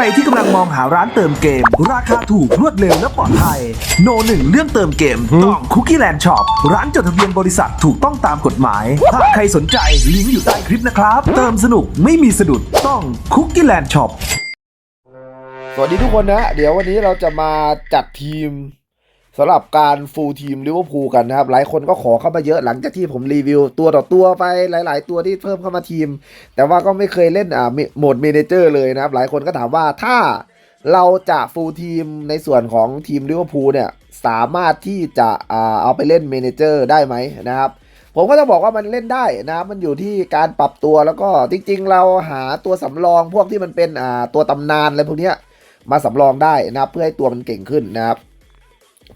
รที่กำลังมองหาร้านเติมเกม ราคาถูกรวดเร็วและปลอดภัย โนหนึ่งเรื่องเติมเกมต้องคุกกี้แลนด์ช็อปร้านจดทะเบียนบริษัทถูกต้องตามกฎหมาย ถ้าใครสนใจลิงก์อยู่ใต้คลิปนะครับ เติมสนุกไม่มีสะดุดต้องคุกกี้แลนด์ช็อปสวัสดีทุกคนนะ เดี๋ยววันนี้เราจะมาจัดทีม สำหรับการฟูลทีมลิเวอร์พูลกันนะครับ หลายคนก็ขอเข้ามาเยอะหลังจากที่ผมรีวิว ตัวต่อตัวไปหลาย ๆ ตัวที่เพิ่มเข้ามาทีม แต่ว่าก็ไม่เคยเล่นอ่าโหมดเมนเจอร์เลยนะครับ หลายคนก็ถามว่าถ้าเราจะฟูลทีมในส่วนของทีมลิเวอร์พูลเนี่ยสามารถที่จะอ่าเอาไปเล่นเมนเจอร์ได้ไหมนะครับผมก็จะบอกว่ามันเล่นได้นะครับมันอยู่ที่การปรับตัวแล้วก็จริง ๆ เราหาตัวสำรองพวกที่มันเป็นอ่าตัวตำนานอะไรพวกเนี้ยมาสำรองได้นะเพื่อให้ตัวมันเก่งขึ้นนะครับ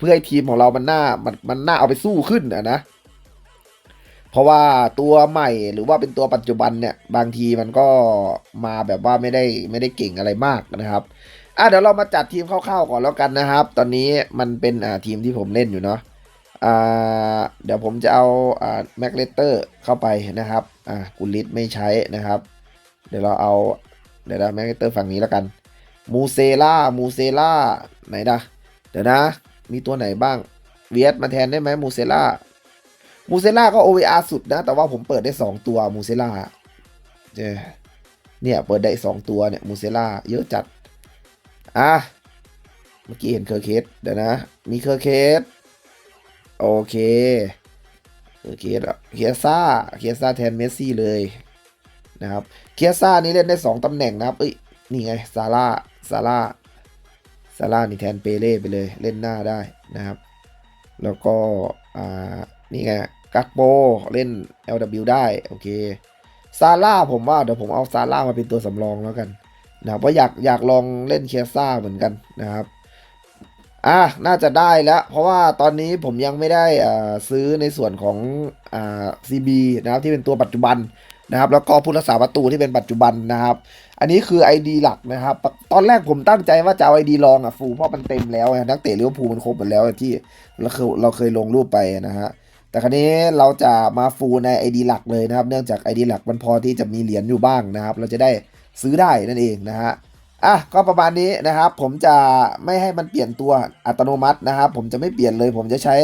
พื่อให้ทีมของเรามันน่ามันมันน่าเอาไปสู้ขึ้นนะนะ เพราะว่าตัวใหม่หรือว่าเป็นตัวปัจจุบันเนี่ย บางทีมันก็มาแบบว่าไม่ได้ไม่ได้เก่งอะไรมากนะครับอะเดี๋ยวเรามาจัดทีมคร่าวๆก่อนแล้วกันนะครับ ตอนนี้มันเป็นอ่าทีมที่ผมเล่นอยู่เนาะอ่าเดี๋ยวผมจะเอาอ่าแม็กเลเตอร์เข้าไปนะครับอ่ากุลิตไม่ใช้นะครับ เดี๋ยวเราเอาเดี๋ยวเราแม็กเลเตอร์ฝั่งนี้แล้วกันมูเซล่ามูเซล่าไหนนะเดี๋ยวนะ มีตัวไหนบ้างเวียดมาแทนได้ไหมมูเซล่ามูเซล่าก็ OVR สุดนะ แต่ว่าผมเปิดได้ 2 ตัวมูเซล่าเจเนี่ย เปิดได้ 2 ตัวเนี่ยมูเซล่าเยอะจัด อะ เมื่อกี้เห็นเคอร์เคสเดี๋ยวนะ มีเคอร์เคสโอเคเคอร์เคสเคียซ่าเคียซ่าแทนเมสซี่เลยนะครับเคียซ่านี่เล่นได้ 2ตำแหน่งนะครับเอ้ยนี่ไงซาร่าซาร่า ซาร่านี่แทนเปเล่ไปเลยเล่นหน้าได้นะครับ แล้วก็อ่านี่ไงกักโปเล่น LW ได้ โอเคซาร่าผมว่าเดี๋ยวผมเอาซาร่ามาเป็นตัวสำรองแล้วกันนะเพราะอยากอยากลองเล่นเคซ่าเหมือนกันนะครับอะน่าจะได้แล้ว เพราะว่าตอนนี้ผมยังไม่ได้อ่าซื้อในส่วนของอ่า CB นะครับที่เป็นตัวปัจจุบัน นะครับแล้วก็ผู้รักษาประตูที่เป็นปัจจุบันนะครับ อันนี้คือ ID หลักนะครับ ตอนแรกผมตั้งใจว่าจะเอา ID รองอะฟูลเพราะมันเต็มแล้วนักเตะลิเวอร์พูลมันครบหมดแล้วที่เราเคยเราเคยลงรูปไปนะฮะแต่ครั้นี้เราจะมาฟูลใน ID หลักเลยนะครับ เนื่องจาก ID หลักมันพอที่จะมีเหรียญอยู่บ้างนะครับ เราจะได้ซื้อได้นั่นเองนะฮะอะก็ประมาณนี้นะครับ ผมจะไม่ให้มันเปลี่ยนตัวอัตโนมัตินะครับ ผมจะไม่เปลี่ยนเลย ผมจะใช้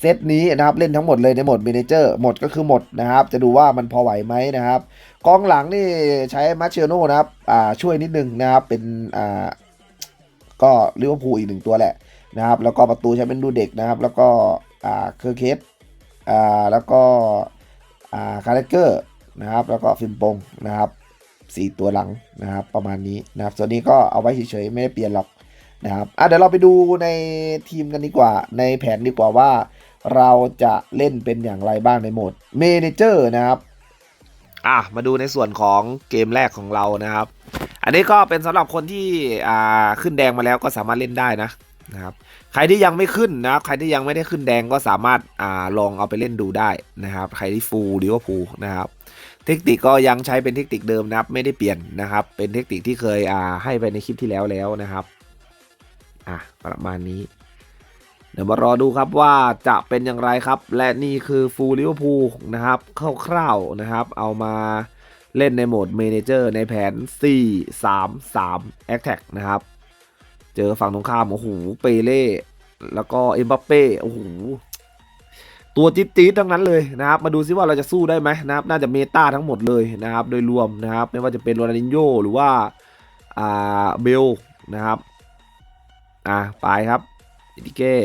เซตนี้นะครับเล่นทั้งหมดเลยในโหมด Manager หมดก็คือหมดนะครับ จะดูว่ามันพอไหวไหมนะครับกองหลังนี่ใช้มาเชโน่นะครับอ่าช่วยนิดนึงนะครับเป็นอ่าก็ลิเวอร์พูลอีกหนึ่งตัวแหละนะครับ แล้วก็ประตูใช้เป็นดูเด็กนะครับ แล้วก็อ่าเคอร์เคสอ่าแล้วก็อ่าคาร์เลเกอร์นะครับ แล้วก็ฟิมปงนะครับสี่ตัวหลังนะครับ ประมาณนี้นะครับ ส่วนนี้ก็เอาไว้เฉยๆไม่ได้เปลี่ยนหรอกนะครับอะเดี๋ยวเราไปดูในทีมกันดีกว่า ในแผนดีกว่าว่า เราจะเล่นเป็นอย่างไรบ้างในโหมดเมเนเจอร์นะครับอะมาดูในส่วนของเกมแรกของเรานะครับ อันนี้ก็เป็นสำหรับคนที่อ่าขึ้นแดงมาแล้วก็สามารถเล่นได้นะนะครับใครที่ยังไม่ขึ้นนะครับใครที่ยังไม่ได้ขึ้นแดงก็สามารถอ่าลองเอาไปเล่นดูได้นะครับ ใครที่ฟูลหรือว่าพูนะครับ เทคนิคก็ยังใช้เป็นเทคนิคเดิมนะครับ ไม่ได้เปลี่ยนนะครับ เป็นเทคนิคที่เคยอ่าให้ไปในคลิปที่แล้วแล้วนะครับอะประมาณนี้ เดี๋ยวมารอดูครับว่าจะเป็นอย่างไรครับ และนี่คือฟูลิเวอร์พูลนะครับคร่าวๆนะครับ เอามาเล่นในโหมดเมนเจอร์ในแผน 4 3 3 a t t a c k นะครับ เจอฝั่งตรงข้าม โอ้โห เปเล่ แล้วก็เอ็มบัปเป้ โอ้โห ตัวจี๊ดทั้งนั้นเลยนะครับ มาดูซิว่าเราจะสู้ได้ไหมนะครับ น่าจะเมตาทั้งหมดเลยนะครับ โดยรวมนะครับ ไม่ว่าจะเป็นโรนัลดินโญหรือว่า อ่า เบลนะครับ อะไปครับ อิติเก้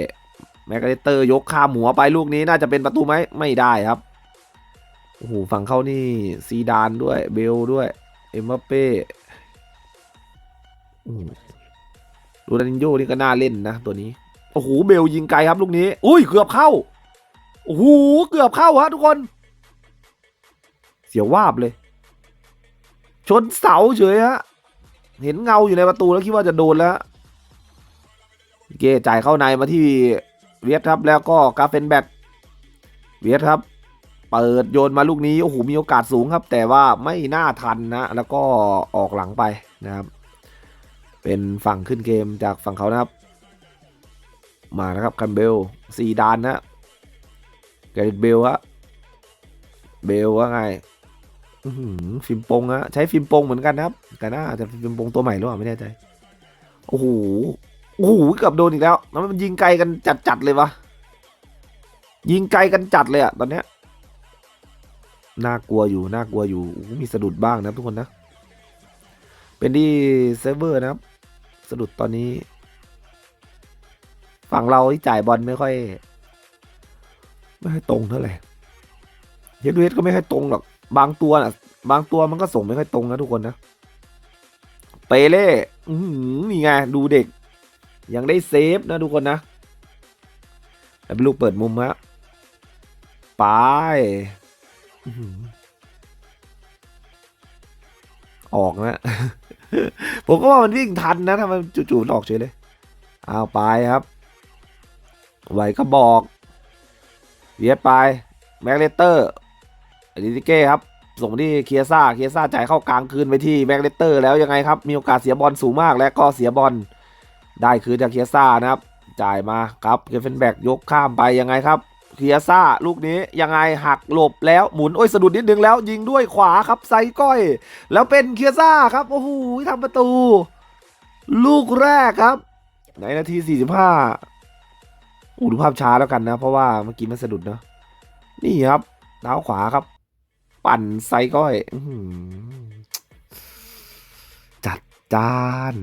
แมกกาเลเตอร์ยกข้ามหัวไปลูกนี้น่าจะเป็นประตูไหมไม่ได้ครับโอ้โหฝั่งเข้านี่ซีดานด้วยเบลด้วยเอ็มบัปเป้อืมโรนินโญนี่ก็น่าเล่นนะตัวนี้โอ้โหเบลยิงไกลครับลูกนี้อุ้ยเกือบเข้าโอ้โหเกือบเข้าฮะทุกคน เสียววาบเลย ชนเสาเฉยฮะเห็นเงาอยู่ในประตูแล้วคิดว่าจะโดนแล้ว เกจ่ายเข้าในมาที่เวียดครับแล้วก็กาเฟนแบกเวียดครับ เปิดโยนมาลูกนี้โอ้โหมีโอกาสสูงครับ แต่ว่าไม่น่าทันนะแล้วก็ออกหลังไปนะครับ เป็นฝั่งขึ้นเกมจากฝั่งเขานะครับ มานะครับคันเบลซีดานนะแกริดเบลฮะเบลว่าไงฟิล์มปงฮะใช้ฟิล์มปงเหมือนกันนะครับกันน่าจะฟิล์มปงตัวใหม่หรือเปล่าไม่แน่ใจโอ้โห โอ้โหเกือบโดนอีกแล้วแล้วมันยิงไกลกันจัดๆเลยวะยิงไกลกันจัดเลยอะตอนเนี้ยน่ากลัวอยู่น่ากลัวอยู่มีสะดุดบ้างนะทุกคนนะ เป็นที่เซิร์ฟเวอร์นะครับ สะดุดตอนนี้ ฝั่งเราที่จ่ายบอลไม่ค่อย ไม่ค่อยตรงเท่าไหร่เฮดเวสก็ไม่ค่อยตรงหรอกบางตัวนะบางตัวมันก็ส่งไม่ค่อยตรงนะทุกคนนะเปเล่อื้อหือนี่ไงดูเด็ก ยังได้เซฟนะทุกคนนะแต่เป็นลูกเปิดมุมฮะไปอออกนะ ผมก็ว่ามันวิ่งทันนะทำไมจู่ๆออกเฉยเลยเอาไปครับ ไหวก็บอกเวียดไป แม็กเลเตอร์อดิติเก้ครับ ส่งที่เคียซ่า เคียซ่าจ่ายเข้ากลางคืนไปที่แม็กเลเตอร์แล้วยังไงครับ มีโอกาสเสียบอลสูงมากและก็เสียบอล ได้คืนจากเคียซ่านะครับ จ่ายมาครับเกฟเฟนแบกยกข้ามไปยังไงครับเคียซ่าลูกนี้ยังไงหักหลบแล้วหมุนโอ้ยสะดุดนิดนึงแล้ว ยิงด้วยขวาครับไซก้อย แล้วเป็นเคียซ่าครับโอ้โหทำประตู ลูกแรกครับ ในนาที 45อู้ดูภาพช้าแล้วกันนะ เพราะว่าเมื่อกี้มันสะดุดเนาะนี่ครับเท้าขวาครับ ปั่นไซก้อยอจัดจาน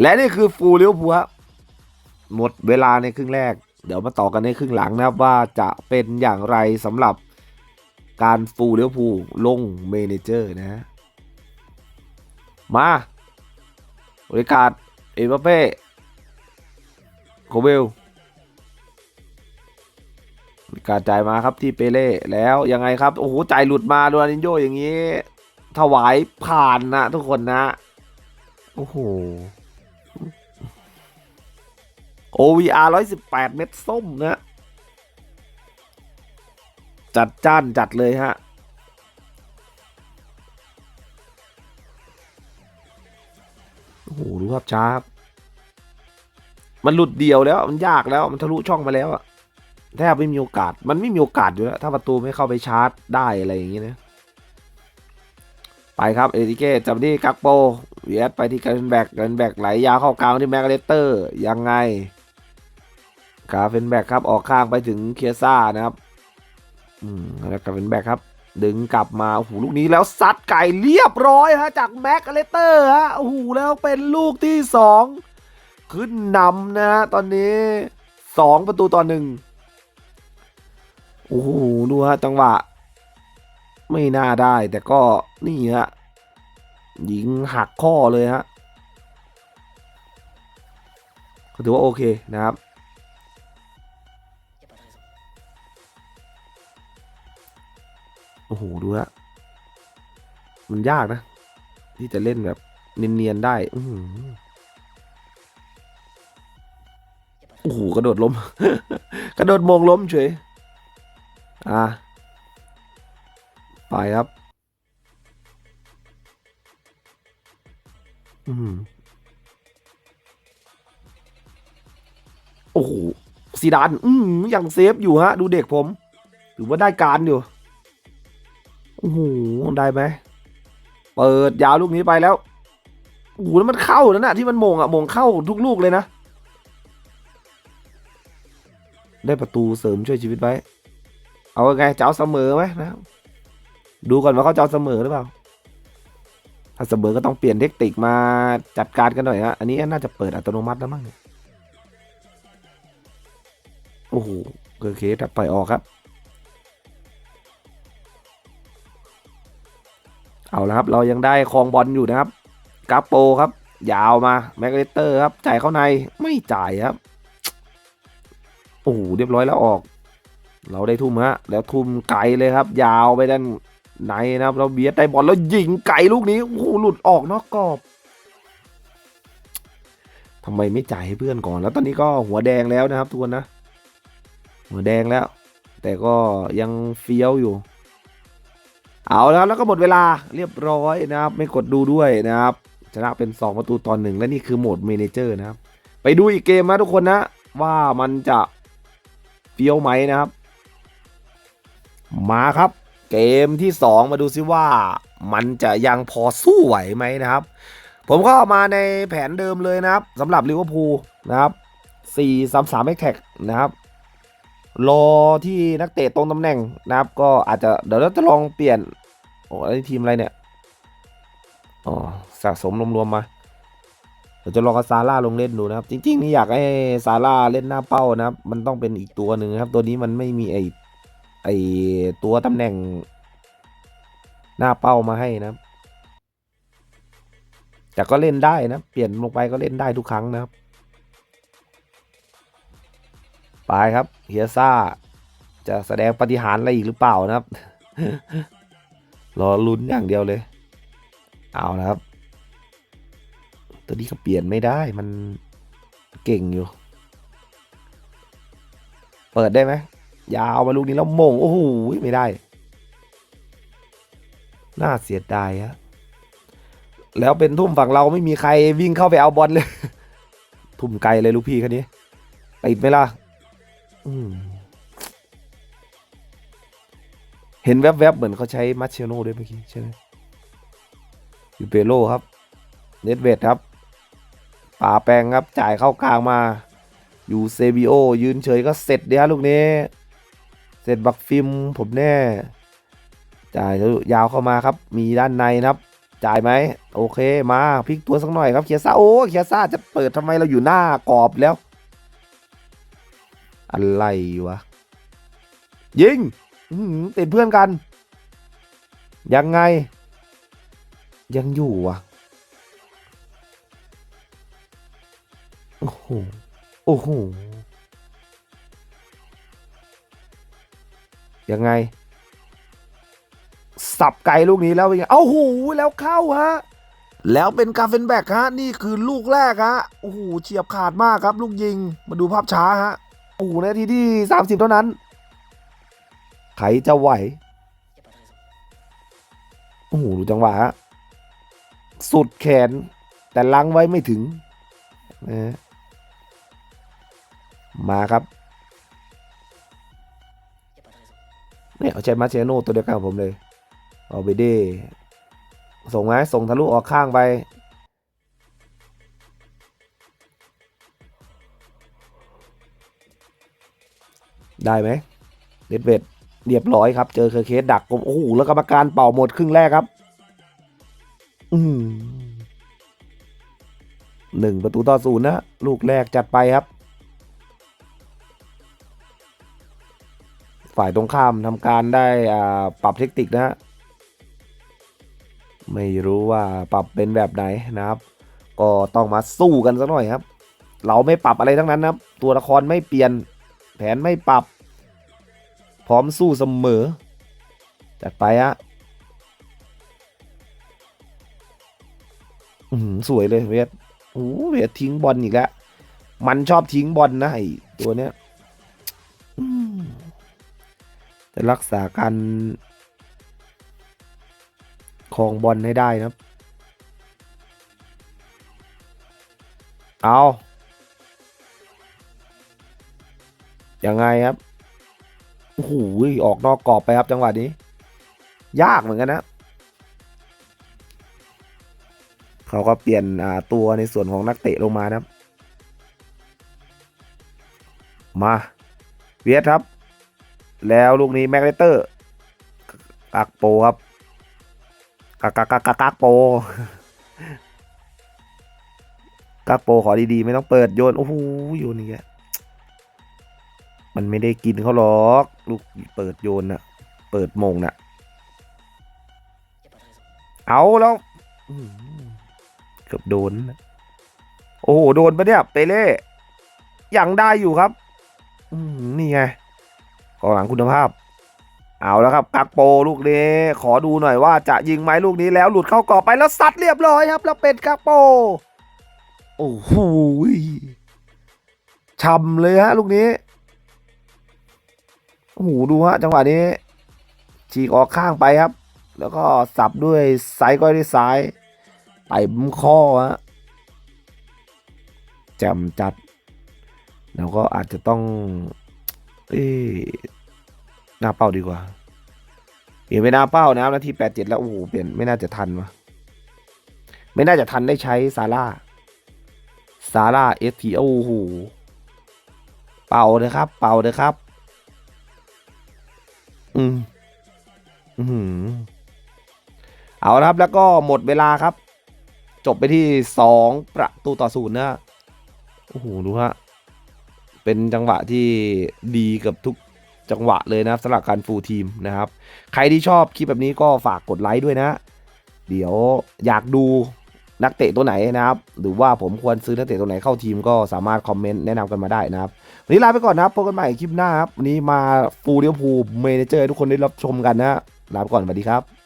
และนี่คือฟูลเลี้ยวผัวหมดเวลาในครึ่งแรก เดี๋ยวมาต่อกันในครึ่งหลังนะครับว่าจะเป็นอย่างไรสำหรับการฟูลเลี้ยวภูลลงเมเนเจอร์นะ มาบริการเอ็มบัปเป้โคเบลการจ่ายมาครับที่เปเล่แล้วยังไงครับ โอ้โหจ่ายหลุดมาโดนานินโยอย่างนี้ ถวายผ่านนะทุกคนนะ โอ้โห OVR 118 เม็ดส้มนะ จัดจ้านจัดเลยฮะ โอ้โหดูภาพช้าครับ มันหลุดเดียวแล้ว มันยากแล้ว มันทะลุช่องมาแล้วอะแทบไม่มีโอกาส มันไม่มีโอกาสอยู่แล้ว ถ้าประตูไม่เข้าไปชาร์จได้อะไรอย่างงี้นะ ไปครับ เอติเก้จับที่กักโปเวียดไปที่การแบกการแบกไหลยาวเข้ากลางที่แมกเลเตอร์ ยังไง กาเฟนแบกครับออกข้างไปถึงเคียซ่านะครับ อืมแล้วกาเฟนแบกครับ ดึงกลับมาโอ้โหลูกนี้แล้วซัดไก่เรียบร้อยฮะจากแม็กเลเตอร์ฮะโอ้โหแล้วเป็นลูกที่สองขึ้นนำนะฮะตอนนี้สองประตูต่อหนึ่งโอ้โหดูฮะจังหวะ ไม่น่าได้แต่ก็นี่ฮะยิงหักข้อเลยฮะถือว่าโอเคนะครับ โอ้โห ดูฮะมันยากนะ ที่จะเล่นแบบเนียนๆได้ อืโอ้โห กระโดดล้ม กระโดดมงล้มเฉย อะไปครับ อืมโอ้โหซีดาน อืมยังเซฟอยู่ฮะ ดูเด็กผม ถือว่าได้การอยู่ โอ้โหได้ไหมเปิดยาวลูกนี้ไปแล้วโอ้โหแล้วมันเข้าแล้วนะที่มันมงอะมงเข้าทุกลูกเลยนะ ได้ประตูเสริมช่วยชีวิตไว้ เอาไงเจะเอาเสมอไหมนะ ดูก่อนว่าเขาเจะเอาเสมอหรือเปล่า ถ้าเสมอก็ต้องเปลี่ยนเทคนิคมาจัดการกันหน่อยฮะอันนี้น่าจะเปิดอัตโนมัติแล้วมั้งโอ้โหเกิดเคสปล่อยออกครับ เอาละครับ เรายังได้ครองบอลอยู่นะครับกาโปครับ ยาวมาแมกเลเตอร์ครับ จ่ายเข้าในไม่จ่ายครับ โอ้โหเรียบร้อยแล้วออก เราได้ทุ่มฮะ แล้วทุ่มไกลเลยครับ ยาวไปด้านในนะครับ เราเบียดได้บอลแล้วยิงไกลลูกนี้ โอ้โหหลุดออกนอกกรอบทำไมไม่จ่ายให้เพื่อนก่อน แล้วตอนนี้ก็หัวแดงแล้วนะครับทุกคนนะ หัวแดงแล้ว แต่ก็ยังเฟี้ยวอยู่ เอาแล้วแล้วก็หมดเวลาเรียบร้อยนะครับ ไม่กดดูด้วยนะครับชนะเป็น 2 ประตูตอนหนึ่งและนี่คือโหมดเมนเจอร์นะครับ ไปดูอีกเกมนะทุกคนนะ ว่ามันจะเฟี้ยวไหมนะครับ มาครับ เกมที่ 2 มาดูซิว่ามันจะยังพอสู้ไหวไหมนะครับ ผมก็มาในแผนเดิมเลยนะครับสำหรับลิเวอร์พูลนะครับ4 3 3แท็กนะครับ รอที่นักเตะตรงตำแหน่งนะครับ ก็อาจจะเดี๋ยวเราจะลองเปลี่ยนโอ้อันนี้ทีมอะไรเนี่ยอ๋อสะสมรวมๆมาเดี๋ยวจะลองกับซาร่าลงเล่นดูนะครับ จริงๆนี่อยากให้ซาร่าเล่นหน้าเป้านะครับ มันต้องเป็นอีกตัวหนึ่งครับ ตัวนี้มันไม่มีไอไอตัวตำแหน่ง หน้าเป้ามาให้นะครับแต่ก็เล่นได้นะ เปลี่ยนลงไปก็เล่นได้ทุกครั้งนะครับ ไปครับเฮียซ่า จะแสดงปฏิหารอะไรอีกหรือเปล่านะครับ รอลุ้นอย่างเดียวเลย เอานะครับ ตัวนี้ก็เปลี่ยนไม่ได้มันเก่งอยู่ เปิดได้ไหมยาวมาลูกนี้แล้วมงโอ้โหไม่ได้ น่าเสียดายฮะแล้วเป็นทุ่มฝั่งเราไม่มีใครวิ่งเข้าไปเอาบอลเลย ทุ่มไกลเลยลูกพี่คนนี้ติดไหมล่ะ เห็นแวบๆ เหมือนเขาใช้มัชเชโน่ด้วยเมื่อกี้ใช่ไหมยูเปโลครับ เนตเวดครับ ป่าแปลงครับ จ่ายเข้ากลางมา อยู่เซบิโอ ยืนเฉยก็เสร็จเดียวลูกนี้ เสร็จบักฟิล์มผมแน่ จ่ายยาวเข้ามาครับ มีด้านในนะครับ จ่ายไหม โอเคมาพลิกตัวสักหน่อยครับเคียซ่าโอ้เคียซ่าจะเปิดทำไมเราอยู่หน้ากรอบแล้ว อะไรวะ ยิงติดเพื่อนกัน ยังไง ยังอยู่อะโอ้โห โอ้โห ยังไง สับไกลลูกนี้แล้วเป็นไงเอ้าหูแล้วเข้าฮะ แล้วเป็นกาเฟนแบกฮะ นี่คือลูกแรกฮะ โอ้โห เฉียบขาดมากครับ ลูกยิง มาดูภาพช้าฮะ โอ้โหนาทีที่สามสิบเท่านั้น ใครจะไหว โอ้โหดูจังหวะฮะสุดแขน แต่ลังไว้ไม่ถึงนะมาครับเนี่ยเอาใจมาเชโน่ตัวเดียวกันกับผมเลย เอาไปดีส่งไหมส่งทะลุออกข้างไป ได้ไหมเด็ดเวดเรียบร้อยครับ เจอเคอร์เคสดักโอ้โหแล้วกรรมการเป่าหมดครึ่งแรกครับ อืมหนึ่งประตูต่อศูนย์นะลูกแรกจัดไปครับ ฝ่ายตรงข้ามทำการได้อ่าปรับเทคนิคนะฮะไม่รู้ว่าปรับเป็นแบบไหนนะครับ ก็ต้องมาสู้กันสักหน่อยครับ เราไม่ปรับอะไรทั้งนั้นนะครับ ตัวละครไม่เปลี่ยน ผนไม่ปรับ พร้อมสู้เสมอ จัดไปฮะอื้อหือสวยเลยเวทโอ้เวททิ้งบอลอีกแล้ว มันชอบทิ้งบอลนะไอตัวเนี้ยจะรักษาการครองบอลให้ได้นะครับ เอา ยังไงครับโอ้โหออกนอกกรอบไปครับจังหวะนี้ ยากเหมือนกันนะเขาก็เปลี่ยนตัวในส่วนของนักเตะลงมานะครับ มาเวียดครับ แล้วลูกนี้แม็กเลเตอร์กักโปครับกักกักกักกักโปกักโปขอดีๆ ไม่ต้องเปิดโยน โอ้โหโยนนี่แก มันไม่ได้กินเขาหรอก ลูกเปิดโยนน่ะเปิดมงน่ะเอาแล้วเกือบโดน โอ้โห โดนปะเนี่ย เปเล่ยังได้อยู่ครับ อืนี่ไงกองหลังคุณภาพ เอาแล้วครับกักโปลูกนี้ ขอดูหน่อยว่าจะยิงไหมลูกนี้แล้วหลุดเข้ากรอบไปแล้วซัดเรียบร้อยครับ แล้วเป็นกักโป โอ้โหช่ำเลยฮะลูกนี้ โอ้โหดูฮะจังหวะนี้ฉีกออกข้างไปครับ แล้วก็สับด้วยไซด์ก้อยด้วยซ้ายไปมุมข้อฮะแจ่มจัด แล้วก็อาจจะต้อง เอ้หน้าเป้าดีกว่าเปลี่ยนไปหน้าเป้านะครับนาทีแปดเจ็ดแล้วโอ้โหเปลี่ยนไม่น่าจะทันวะไม่น่าจะทันได้ใช้ซาร่าซาร่าเอสทีโอ้โหเป่าเลยครับ เป่าเลยครับ อืมอืมเอาละครับ แล้วก็หมดเวลาครับ จบไปที่สองประตูต่อศูนย์นะโอ้โหดูฮะเป็นจังหวะที่ดีกับทุกจังหวะเลยนะครับสำหรับการฟูลทีมนะครับ ใครที่ชอบคลิปแบบนี้ก็ฝากกดไลค์ด้วยนะ เดี๋ยวอยากดู นักเตะตัวไหนนะครับ หรือว่าผมควรซื้อนักเตะตัวไหนเข้าทีมก็สามารถคอมเมนต์แนะนำกันมาได้นะครับ วันนี้ลาไปก่อนนะครับพบกันใหม่คลิปหน้าครับ วันนี้มาฟูลเดียวพูเมเนเจอร์ทุกคนได้รับชมกันนะลาไปก่อนสวัสดีครับ